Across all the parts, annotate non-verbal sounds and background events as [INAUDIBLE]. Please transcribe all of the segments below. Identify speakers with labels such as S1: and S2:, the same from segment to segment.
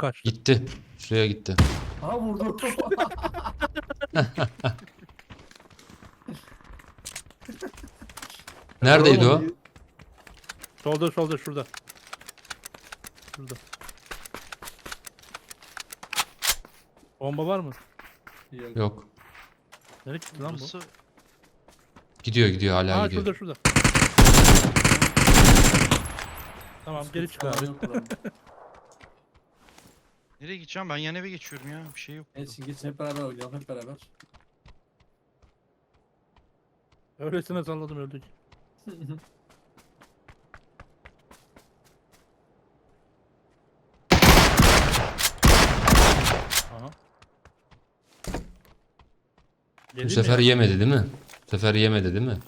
S1: Kaçtı.
S2: Gitti. Şuraya gitti.
S3: Ha vurdu. [LAUGHS]
S2: Neredeydi o?
S1: Solda solda şurada. Şurada. Bomba var mı?
S3: Yok.
S1: Nereye gitti lan bu?
S4: Burası
S2: Gidiyor gidiyor hala
S1: Ha
S2: gidiyor.
S1: şurada şurada. Tamam geri çık abi. [LAUGHS]
S4: nereye gideceğim? Ben yan eve geçiyorum ya. Bir şey yok.
S3: Evet şimdi geçin hep beraber oynayalım hep beraber.
S1: Öylesine salladım öldük. [LAUGHS] Aha.
S2: Bu
S1: mi
S2: sefer yemedi değil mi? Bu sefer yemedi değil mi?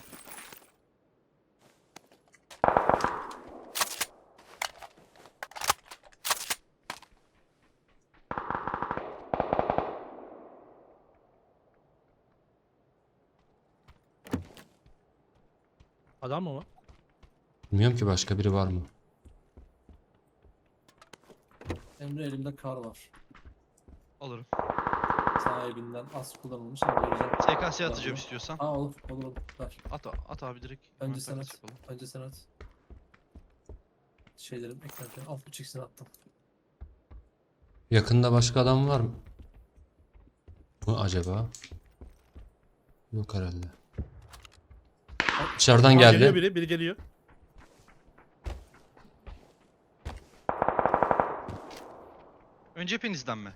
S1: Adam mı var?
S2: Bilmiyorum ki başka biri var mı?
S3: Emre elimde kar var.
S4: Alırım.
S3: Sahibinden az kullanılmış ama.
S4: SKS atacağım istiyorsan.
S3: Ha olur olur olur. Ver.
S4: At, at abi direkt.
S3: Önce sen at.
S4: yapalım.
S3: Önce sen at. Şeylerim eklerken alt x'ini attım.
S2: Yakında başka adam var mı? Mı acaba? Yok herhalde. Dışarıdan
S1: Aa, Geliyor
S2: geldi.
S1: biri, biri geliyor.
S4: Önce hepinizden mi?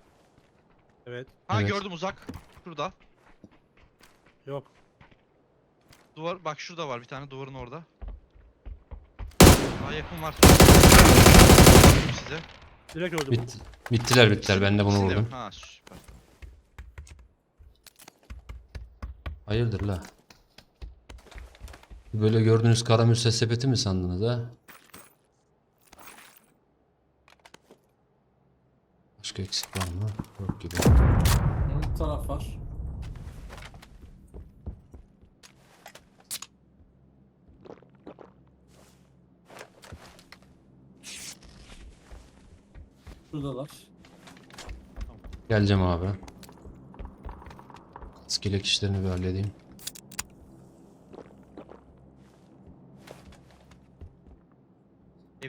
S1: Evet.
S4: Ha
S2: Evet.
S4: gördüm uzak. Şurada.
S1: Yok.
S4: Duvar bak şurada var bir tane duvarın orada. Daha yakın var. Size.
S1: Direkt öldü bu.
S2: Bit bittiler bittiler. Ben de bunu
S4: de-
S2: vurdum.
S4: Ha süper.
S2: Hayırdır la? Böyle gördüğünüz karamürsel sepeti mi sandınız ha? Başka eksik var mı? Yok gibi.
S3: Bu taraf var. Şuradalar.
S2: Geleceğim abi. Skelek işlerini bir halledeyim.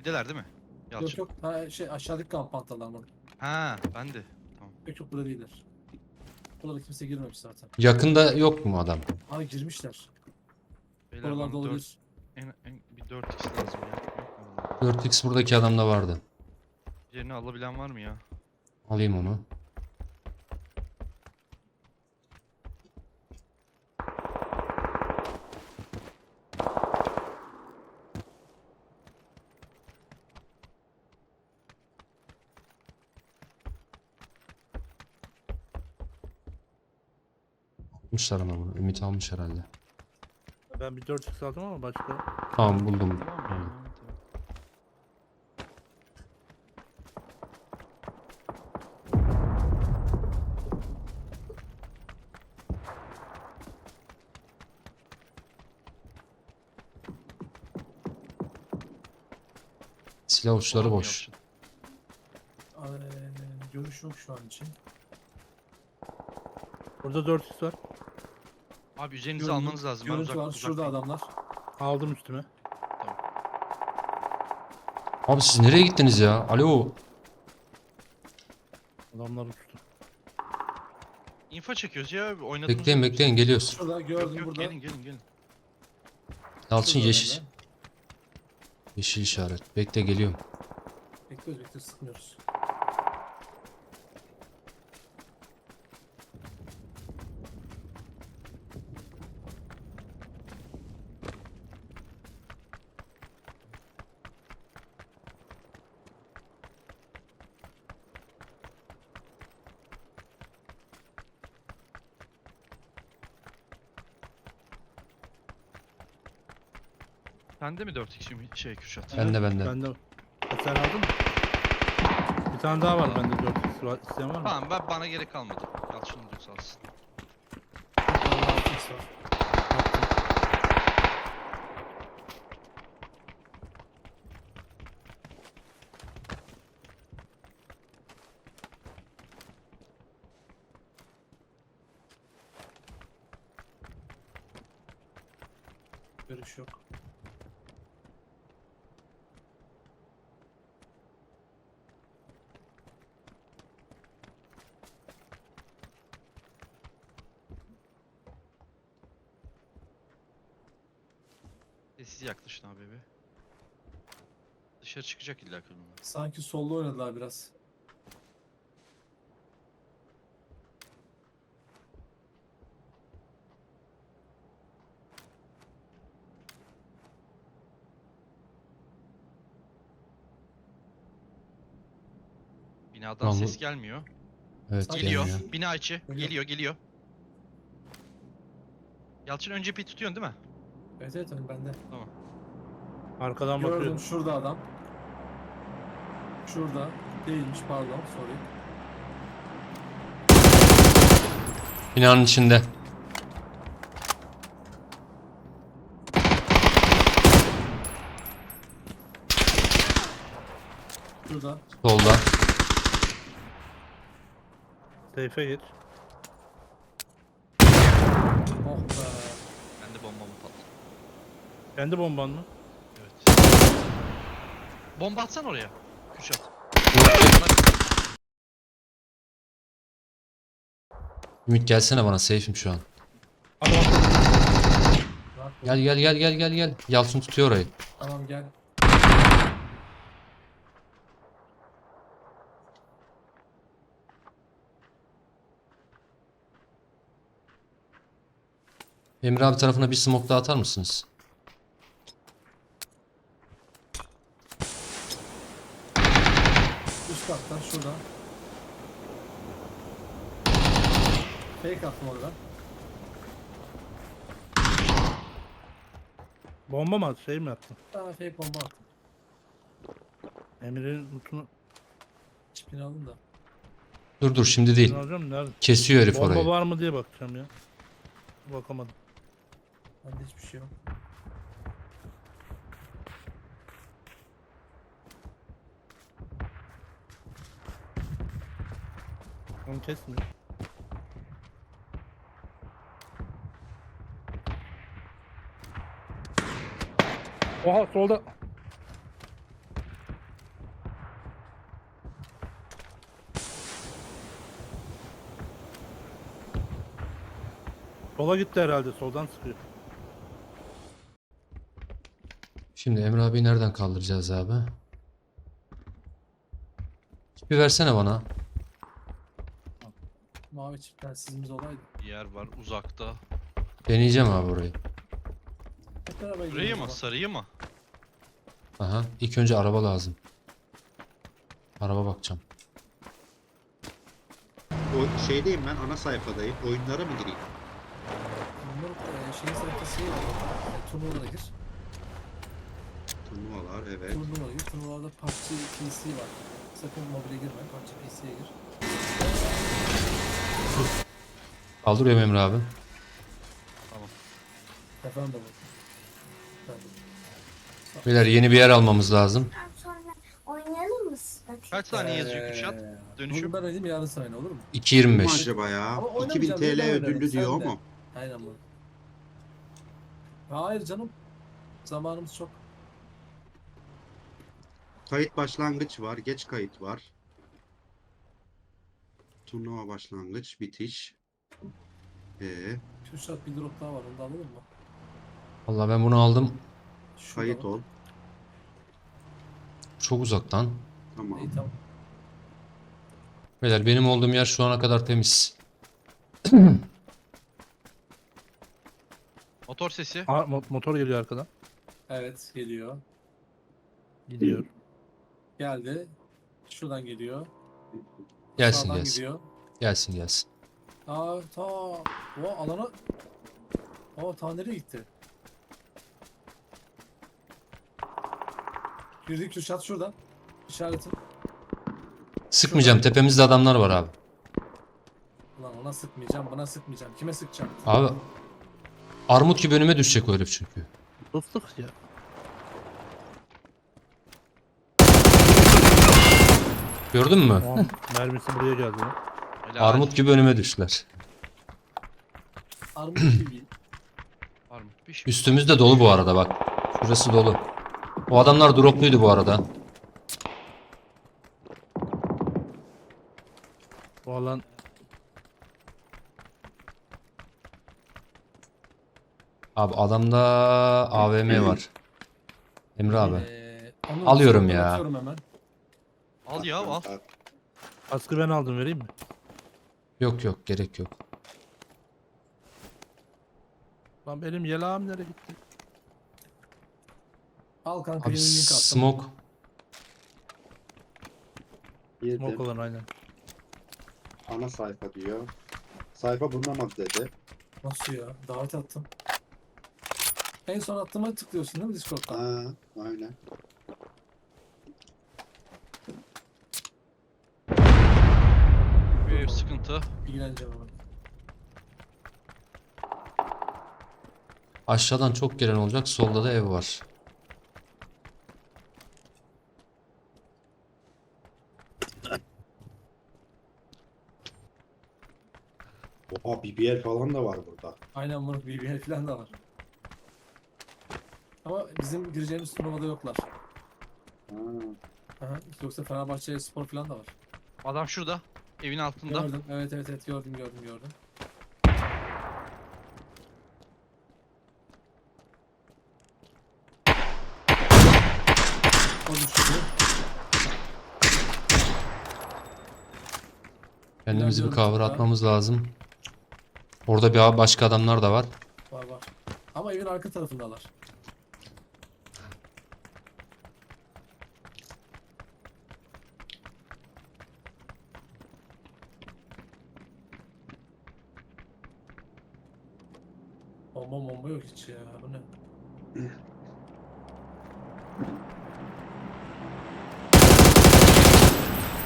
S4: Evdeler değil mi? Yalçın.
S3: Yok yok. Ha, şey aşağıdaki kampantalar mı?
S4: Ha ben de. Tamam.
S3: Yok yok burada değiller. Burada kimse girmemiş zaten.
S2: Yakında yok mu adam?
S3: Aa girmişler.
S4: Beyler
S3: Buralarda
S4: bana dört-
S3: olabilir.
S4: en, en, bir 4x lazım ya. Yok mu?
S2: 4x buradaki adamda vardı.
S4: Yerini alabilen var mı ya?
S2: Alayım onu. Almışlar ama bunu. Ümit almış herhalde.
S1: Ben bir 4x aldım ama başka.
S2: Tamam buldum.
S4: Tamam.
S2: Silah uçları boş.
S3: Ee, görüş yok şu an için.
S1: Burada 4x var.
S4: Abi üzerinize
S3: Görüntü-
S4: almanız lazım. Ben
S3: Görüntü
S4: uzak,
S3: var.
S4: uzak
S3: Şurada adamlar.
S1: Aldım üstüme.
S2: Abi siz nereye gittiniz ya? Alo.
S1: Adamlar uçtu.
S4: İnfo çekiyoruz ya. Oynadığımız
S2: Bekleyin bekleyin geliyoruz.
S3: Şurada
S4: Yok
S3: gördüm
S4: yok
S3: burada.
S4: gelin gelin gelin.
S2: Yalçın
S3: Şurada
S2: yeşil. Yeşil işaret. Bekle geliyorum.
S3: Bekliyoruz bekliyoruz sıkmıyoruz.
S4: Sende mi 4 kişi mi şey Kürşat?
S2: Bende bende.
S1: Bende. E, Sen aldın mı? Bir tane daha var bende 4 kişi var. İsteyen var mı?
S4: Tamam ben bana gerek kalmadı.
S3: Al şunu düz alsın. Görüş yok.
S4: Yaklaşın abi be. Dışarı çıkacak illa kırmızı.
S3: Sanki solda oynadılar biraz.
S4: Binadan
S2: bu-
S4: ses gelmiyor.
S2: Evet
S4: Geliyor.
S2: gelmiyor.
S4: Bina içi.
S3: Geliyor.
S4: Geliyor geliyor. Yalçın önce bir tutuyorsun değil mi?
S3: Evet evet ön bende.
S1: Arkadan
S3: Gördüm
S1: bakıyorum.
S3: şurada adam. Şurada. Değilmiş pardon sorry.
S2: Binanın içinde.
S3: Şurada.
S2: Solda.
S1: Seyfe gir.
S3: Oh be.
S4: Ben de bombamı patladı.
S1: Kendi bomban mı?
S4: Bomba atsan oraya. Kürşat.
S2: Ümit gelsene bana safe'im şu an. Gel gel gel gel gel gel. Yalçın tutuyor orayı.
S3: Tamam gel.
S2: Emre abi tarafına bir smoke daha atar mısınız?
S3: Fake attım oradan.
S1: Bomba mı attı? Şey mi attı?
S3: Daha fake bomba attım.
S1: Emir'in lootunu
S3: Çipini alın da.
S2: Dur dur şimdi değil.
S1: ne alacağım? Nerede?
S2: Kesiyor herif
S1: Bomba
S2: orayı.
S1: var mı diye bakacağım ya. Bakamadım.
S3: Bende hiçbir şey yok.
S1: Onu kesmiyor. Oha solda. Sola gitti herhalde soldan sıkıyor.
S2: Şimdi Emre abi nereden kaldıracağız abi? Bir versene bana.
S3: Mavi çiftler sizimiz olaydı.
S4: Bir yer var uzakta.
S2: Deneyeceğim abi orayı.
S3: Hep beraber
S4: Burayı
S3: gidelim
S4: mı?
S3: baba.
S4: Sarıyı mı?
S2: Aha. İlk önce araba lazım. Araba bakacağım.
S5: O şeydeyim ben ana sayfadayım. Oyunlara mı gireyim?
S3: Bunlar e, şeyin sayfası. E, turnuvada gir.
S5: Turnuvalar evet.
S3: Turnuva gir. Turnuvalarda PUBG PC var. Sakın mobile girme. PUBG PC'ye gir.
S2: Kaldırıyorum Emre abi.
S3: Efendim baba. Efendim.
S2: Beyler yeni bir yer almamız lazım.
S6: Sonra oynayalım mı?
S4: Kaç saniye yazıyor Kürşat?
S3: Ee,
S4: Dönüşüm.
S3: Ben oynayayım yarın oyna olur mu?
S5: Mu
S2: 2.25.
S5: acaba ya?
S3: Ama
S5: 2000
S3: oynamayacağım,
S5: TL
S3: yine oynarım,
S5: ödüllü
S3: sen
S5: diyor
S3: de.
S5: mu?
S3: Aynen bu. Hayır canım. Zamanımız çok.
S5: Kayıt başlangıç var. Geç kayıt var. Turnuva başlangıç, bitiş. Ee,
S3: Kürşat bir drop daha var onu da alalım mı?
S2: Vallahi ben bunu aldım.
S3: Şurada
S5: kayıt
S3: bak.
S5: ol.
S2: Çok uzaktan.
S5: Tamam.
S3: İyi tamam.
S2: Beyler benim olduğum yer şu ana kadar temiz.
S4: Motor sesi.
S1: Aa, mo- motor geliyor arkadan.
S3: Evet geliyor.
S1: Gidiyor.
S3: Geldi. Şuradan geliyor.
S2: Gelsin
S3: Sağdan
S2: gelsin.
S3: gidiyor.
S2: Gelsin gelsin.
S3: Aa ta o alana Aa ta nereye gitti? Girdik Kürşat şuradan. İşaretin.
S2: Sıkmayacağım. Tepemizde adamlar var abi.
S3: Ulan ona sıkmayacağım, buna sıkmayacağım. Kime sıkacağım?
S2: Abi armut gibi önüme düşecek o herif çünkü.
S1: Dostluk ya.
S2: Gördün mü?
S1: Mermisi buraya geldi.
S4: Helal.
S2: Armut gibi önüme düştüler.
S3: Armut gibi.
S4: Armut Bir şey.
S2: Üstümüz de dolu bu arada bak. Şurası dolu. O adamlar dropluydu bu arada.
S1: Bu alan
S2: Abi adamda AVM var. Emre abi.
S3: Ee, onu
S2: Alıyorum ya.
S3: atıyorum hemen.
S4: Al ya al.
S1: kaskı ben aldım vereyim mi?
S2: Yok yok gerek yok.
S1: Lan benim yelağım nereye gitti?
S3: Al kanka
S2: Abi smoke.
S5: Yedim.
S1: Smoke olan aynen.
S5: Ana sayfa diyor. Sayfa bulunamadı dedi.
S3: Nasıl ya? Davet attım. En son attığıma tıklıyorsun değil mi Discord'dan?
S5: Ha, aynen.
S4: Bir ev sıkıntı.
S3: İlgileneceğim ama.
S2: Aşağıdan çok gelen olacak. Solda da ev var.
S5: Oha BBL falan da var burada.
S3: Aynen Murat BBL falan da var. Ama bizim gireceğimiz turnuvada yoklar.
S5: Ha.
S3: Aha, yoksa Fenerbahçe spor falan da var.
S4: Adam şurada. Evin altında.
S3: Gördüm. Evet evet evet gördüm gördüm gördüm. O düştü.
S2: Kendimizi bir
S3: çok
S2: atmamız lazım. Orada bir başka adamlar da var.
S3: Var var. Ama evin arka tarafındalar. Bomba bomba yok hiç ya. Bu ne?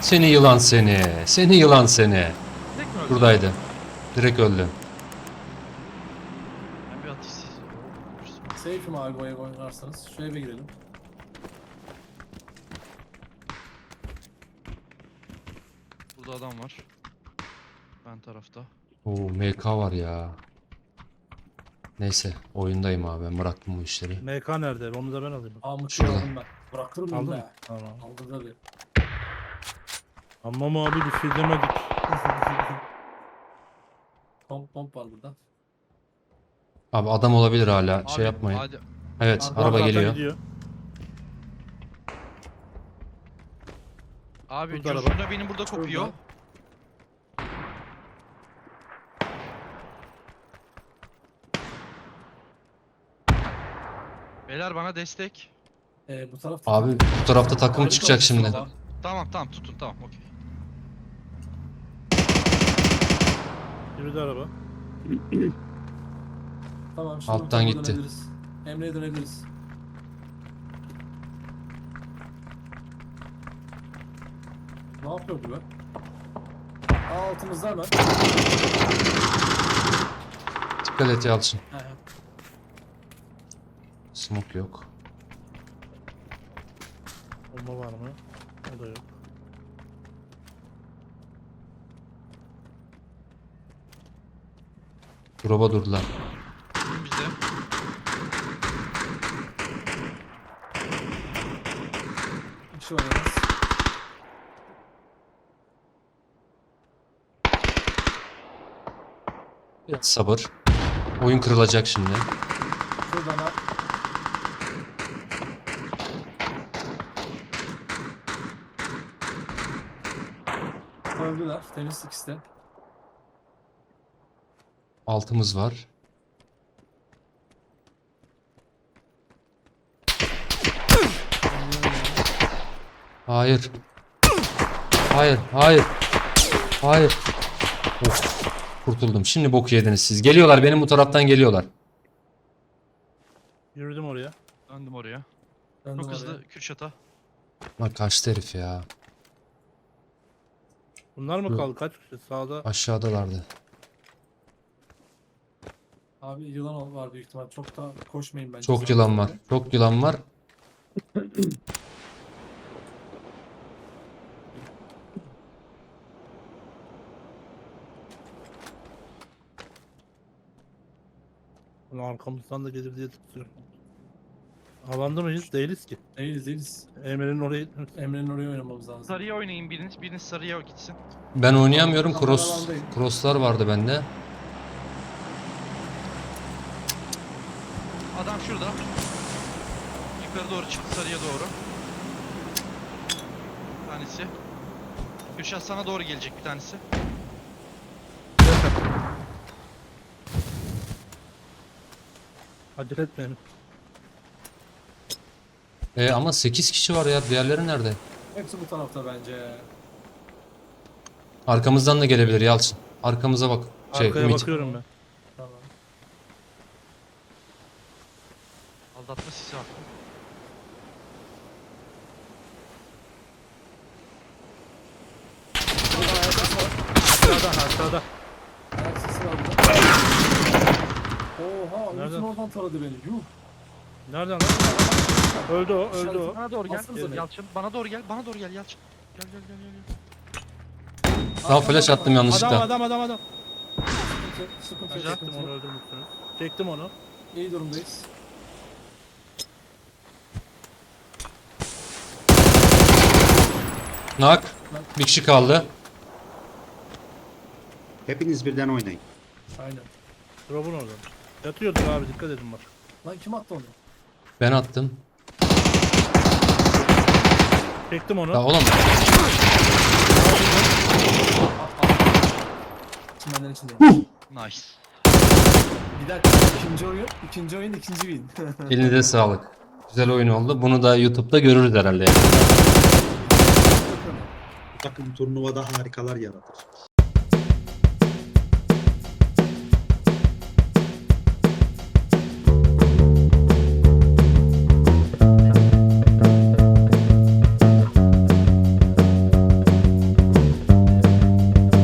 S2: Seni yılan seni. Seni yılan seni. Buradaydı. Direkt öldü.
S4: Ben bir atış siz.
S3: Safe'im abi bu eve oynarsanız. Şu eve girelim.
S4: Burada adam var. Ben tarafta.
S2: Oo MK var ya. Neyse oyundayım abi ben bıraktım bu işleri.
S1: MK nerede? Onu da ben alayım.
S3: Aa mutlu
S2: Şurada.
S3: aldım ben. Bıraktırım
S1: Aldın
S3: bunu
S1: mı?
S3: be.
S1: Tamam.
S3: Aldım tabii.
S1: Ama abi bir şey demedik.
S3: pomp pomp var burada.
S2: Abi adam olabilir hala. şey
S4: Abi,
S2: yapmayın.
S4: Hadi.
S2: Evet
S3: Arka
S2: araba geliyor.
S1: gidiyor.
S4: Abi
S1: Burada araba.
S4: Coşkun'da benim burada kopuyor. Beyler bana destek.
S3: Ee, bu tarafta.
S2: Abi bu tarafta takım
S3: Harika
S2: çıkacak şimdi.
S3: sola.
S4: Tamam tamam tutun tamam okey.
S1: Yürüdü araba. [CLEARS THROAT]
S3: Tamam şimdi
S2: Alttan gitti.
S3: Dönebiliriz. Emre'ye dönebiliriz. Ne yapıyor bu be? Aa, altımızda hemen.
S2: Dikkat et Yalçın.
S3: He, he.
S2: Smoke yok.
S1: Bomba var mı? O da yok.
S2: Drop'a durdular.
S3: Şey var.
S2: Biraz sabır. Oyun kırılacak şimdi.
S3: Şuradan ha. Öldüler. Temiz ikisi de.
S2: Altımız var. Hayır. Hayır, hayır. Hayır. Of. Kurtuldum. Şimdi boku yediniz siz. Geliyorlar benim bu taraftan geliyorlar.
S1: Yürüdüm oraya.
S4: Döndüm oraya.
S3: Döndüm
S4: Çok hızlı Kürşat'a.
S2: Lan kaçtı herif ya.
S1: Bunlar mı
S2: Yok.
S1: kaldı? Kaç kişi? Sağda.
S2: Aşağıdalardı.
S3: Abi yılan var büyük ihtimal. Çok da koşmayın bence.
S2: Çok yılan var. Çok yılan var. [LAUGHS]
S1: Ulan arkamızdan da gelir diye tutuyorum. Alanda mıyız? Değiliz ki.
S3: Değiliz değiliz.
S1: Emre'nin oraya
S3: Emre'nin oraya oynamamız lazım.
S4: Sarıya oynayın biriniz. Biriniz sarıya gitsin.
S2: Ben oynayamıyorum. Cross crosslar vardı bende.
S4: Adam şurada. Yukarı doğru çıktı sarıya doğru. Bir tanesi. Kürşat sana doğru gelecek bir tanesi.
S1: Acele etmeyin.
S2: E, ama 8 kişi var ya. Diğerleri nerede?
S3: Hepsi bu tarafta bence.
S2: Arkamızdan da gelebilir Yalçın. Arkamıza bak. Şey,
S1: Arkaya
S2: Ümit.
S1: bakıyorum ben.
S3: Tamam.
S4: Aldatma sisi attım.
S3: Burada ayak sesi var.
S1: Aşağıda aşağıda.
S3: Ayak sesi var burada. Oha,
S1: Nereden?
S3: Ümit'in oradan taradı beni. Yuh.
S1: Nereden lan? Öldü o, öldü o.
S4: Bana doğru gel.
S3: Alsanıza beni.
S4: Yalçın bana doğru gel. Bana doğru gel Yalçın. Gel gel gel gel. gel.
S2: Daha flash attım
S1: Adam
S2: yanlışlıkla.
S1: adam adam adam.
S3: Sıkıntı, sıkıntı yok.
S1: Çektim
S3: sıkıntı
S1: onu
S3: yok.
S1: öldürmüşsünüz. Çektim onu.
S3: İyi durumdayız.
S2: Nak. Bir kişi kaldı.
S5: Hepiniz birden oynayın.
S3: Aynen.
S1: Drop'un orada. Yatıyordur abi dikkat edin bak.
S3: Lan kim attı onu?
S2: Ben attım.
S1: Çektim onu.
S2: Ya oğlum
S3: Çimenlerin içindeyim.
S4: Nice.
S3: Bir dakika. ikinci oyun. ikinci oyun ikinci win. [LAUGHS]
S2: elinize sağlık. Güzel oyun oldu. Bunu da YouTube'da görürüz herhalde.
S5: Bu takım turnuvada harikalar yaratır.